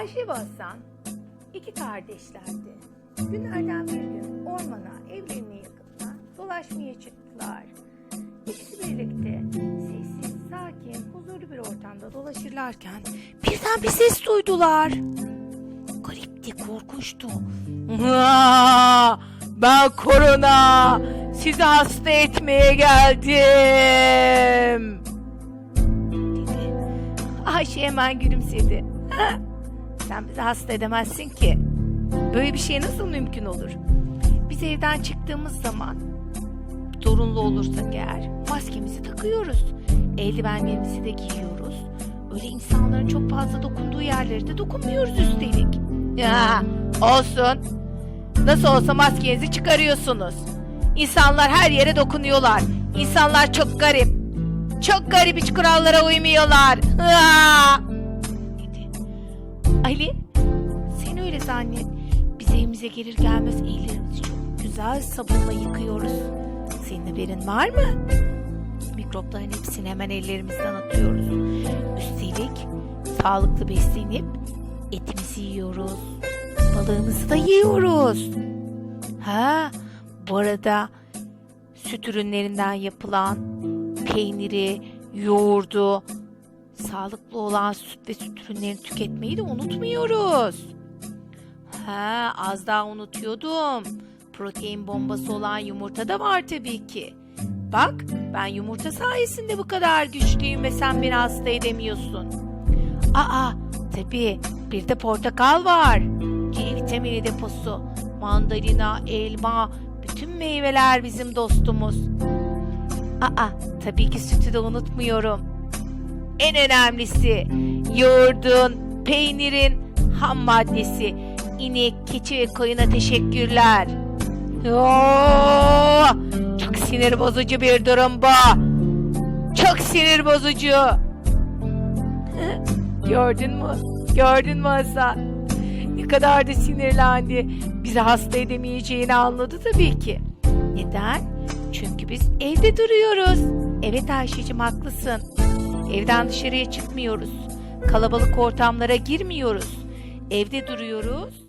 Ayşe ve Hasan iki kardeşlerdi. Günlerden bir gün ormana, evlerine yakında dolaşmaya çıktılar. İkisi birlikte sessiz, sakin, huzurlu bir ortamda dolaşırlarken birden bir ses duydular. Garipti, korkunçtu. Ben korona, sizi hasta etmeye geldim. Dedi. Ayşe hemen gülümsedi. "Ha, Sen bizi hasta edemezsin ki. Böyle bir şey nasıl mümkün olur? Biz evden çıktığımız zaman zorunlu olursak eğer maskemizi takıyoruz. Eldivenlerimizi de giyiyoruz. Öyle insanların çok fazla dokunduğu yerlere de dokunmuyoruz üstelik. Ya olsun. Nasıl olsa maskenizi çıkarıyorsunuz. İnsanlar her yere dokunuyorlar. İnsanlar çok garip. Çok garip hiç kurallara uymuyorlar. Ha! Ali sen öyle zannet. Biz evimize gelir gelmez ellerimizi çok güzel sabunla yıkıyoruz. Senin haberin var mı? Mikropların hepsini hemen ellerimizden atıyoruz. Üstelik sağlıklı beslenip etimizi yiyoruz. Balığımızı da yiyoruz. Ha, bu arada süt ürünlerinden yapılan peyniri, yoğurdu, sağlıklı olan süt ve süt ürünlerini tüketmeyi de unutmuyoruz. Ha, az daha unutuyordum. Protein bombası olan yumurta da var tabii ki. Bak, ben yumurta sayesinde bu kadar güçlüyüm ve sen beni hasta edemiyorsun. Aa, tabii bir de portakal var. C vitamini deposu. Mandalina, elma, bütün meyveler bizim dostumuz. Aa, tabii ki sütü de unutmuyorum. En önemlisi yoğurdun, peynirin ham maddesi. İnek, keçi ve koyuna teşekkürler. Oo, çok sinir bozucu bir durum bu. Çok sinir bozucu. Gördün mü? Gördün mü Hasan? Ne kadar da sinirlendi. Bizi hasta edemeyeceğini anladı tabii ki. Neden? Çünkü biz evde duruyoruz. Evet Ayşe'cim haklısın. Evden dışarıya çıkmıyoruz. Kalabalık ortamlara girmiyoruz. Evde duruyoruz.